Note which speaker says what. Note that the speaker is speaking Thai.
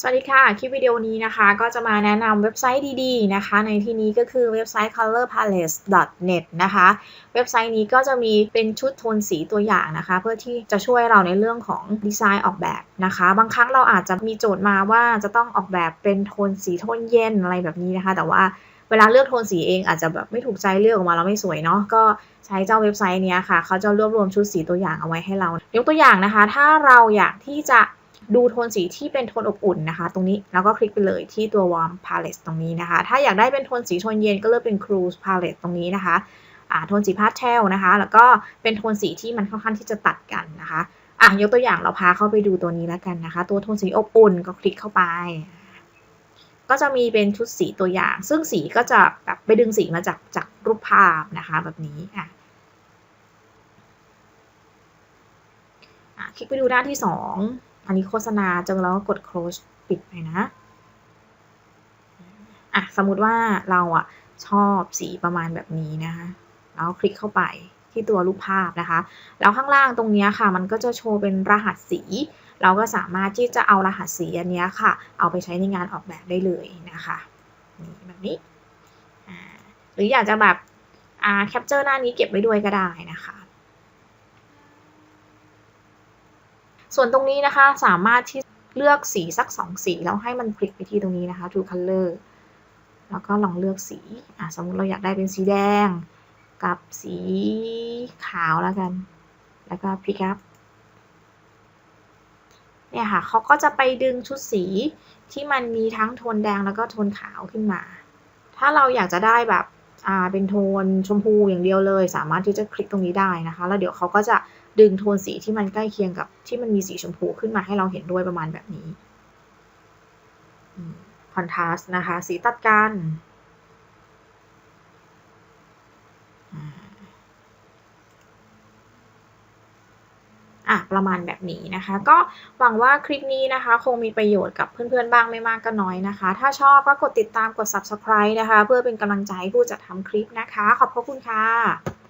Speaker 1: สวัสดีค่ะ คลิปวิดีโอนี้นะคะก็จะมาแนะนำเว็บไซต์ดีๆนะคะ ในที่นี้ก็คือเว็บไซต์ colorpalette.net นะคะ เว็บไซต์นี้ก็จะมีเป็นชุดโทนสีตัวอย่างนะคะ เพื่อที่จะช่วยเราในเรื่องของดีไซน์ออกแบบนะคะ บางครั้งเราอาจจะมีโจทย์มาว่าจะต้องออกแบบเป็นโทนสีโทนเย็นอะไรแบบนี้นะคะ แต่ว่าเวลาเลือกโทนสีเองอาจจะแบบไม่ถูกใจเลือกออกมาแล้วไม่สวยเนาะก็ใช้เจ้าเว็บไซต์นี้ค่ะ เขาจะรวบรวมชุดสีตัวอย่างเอาไว้ให้เรายกตัวอย่างนะคะ ถ้าเราอยากที่จะ ดูโทนสีที่เป็นโทนอบอุ่นนะคะ ตรงนี้แล้วก็คลิกไปเลยที่ตัว warm palette ตรงนี้นะคะ ถ้าอยากได้เป็นโทนสีโทนเย็นก็เลือกเป็น cruise palette ตรงนี้นะคะอ่าโทนสีพาสเทลนะคะ แล้วก็เป็นโทนสีที่มันค่อนข้างที่จะตัดกันนะคะอะยกตัวอย่างเราพาเข้าไปดูตัวนี้แล้วกันนะคะ ตัวโทนสีอบอุ่นก็คลิกเข้าไป ก็จะมีเป็นชุดสีตัวอย่าง ซึ่งสีก็จะแบบไปดึงสีมาจากจากรูปภาพนะคะแบบนี้อะคลิกไปดูหน้าที่ส อันนี้โฆษณาจอแล้วก็กด close ปิดไปนะ อะ สมมติว่าเราอะชอบสีประมาณแบบนี้นะคะแล้วคลิกเข้าไปที่ตัวรูปภาพนะคะ แล้วข้างล่างตรงนี้ค่ะ มันก็จะโชว์เป็นรหัสสี เราก็สามารถที่จะเอารหัสสีอันนี้ค่ะ เอาไปใช้ในงานออกแบบได้เลยนะคะนี่แบบนี้ หรืออยากจะแบบแคปเจอร์หน้านี้เก็บไว้ด้วยก็ได้นะคะ ส่วนตรงนี้นะคะสามารถที่เลือกสีสักสองสีแล้วให้มันคลิกไปที่ตรงนี้นะคะ True Color แล้วก็ลองเลือกสีอะสมมติเราอยากได้เป็นสีแดง กับสีขาวแล้วกัน แล้วก็ pick up เนี่ยค่ะเขาก็จะไปดึงชุดสีที่มันมีทั้งโทนแดงแล้วก็โทนขาวขึ้นมา ถ้าเราอยากจะได้แบบ อ่าเป็นโทนชมพูอย่างเดียวเลย สามารถที่จะคลิกตรงนี้ได้นะคะ แล้วเดี๋ยวเขาก็จะดึงโทนสีที่มันใกล้เคียงกับที่มันมีสีชมพูขึ้นมาให้เราเห็นด้วยประมาณแบบนี้คอนทราสต์นะคะ สีตัดกัน อะประมาณแบบนี้นะคะ ก็หวังว่าคลิปนี้นะคะ คงมีประโยชน์กับเพื่อนๆบ้างไม่มากก็น้อยนะคะ ถ้าชอบก็กดติดตามกด subscribe นะคะ เพื่อเป็นกำลังใจให้ผู้จัดทำคลิปนะคะ ขอบพระคุณค่ะ